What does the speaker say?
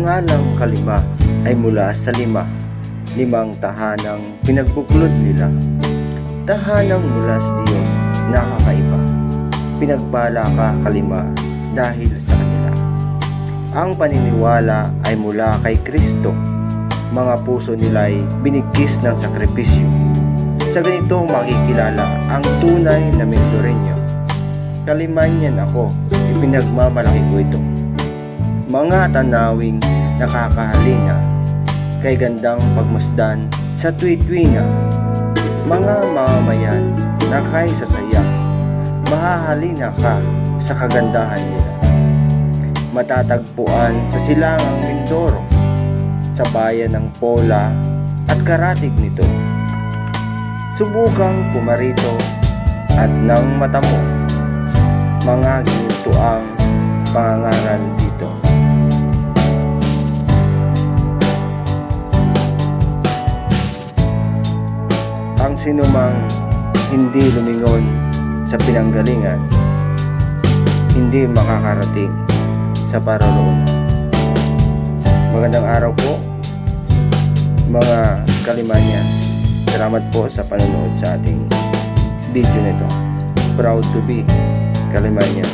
ngalang kalima ay mula sa lima, limang tahanang pinagbuklod nila. Tahanang mula sa Diyos na kakaiba. Pinagbala ka kalima dahil sa kanila. Ang paniniwala ay mula kay Kristo. Mga puso nila'y binigkis ng sakripisyo. Sa ganito makikilala ang tunay na Mendoreño. Kalimanyan ako, ipinagmamalaki ko ito. Mga tanawing nakakahalina, kay gandang pagmasdan sa tuwi-tuwinga. Mga mamamayan na kay sasaya, mahahalina ka sa kagandahan nila. Matatagpuan sa silangang Mindoro, sa bayan ng Pola at karatig nito. Subukang pumarito at nang matamo, mga ginto ang pangangaral dito. Ang sinumang hindi lumingon sa pinanggalingan, hindi makakarating sa paroroon. Magandang araw po, mga Kalimanya. Salamat po sa panonood sa ating video nito. Proud to be Kalimanya.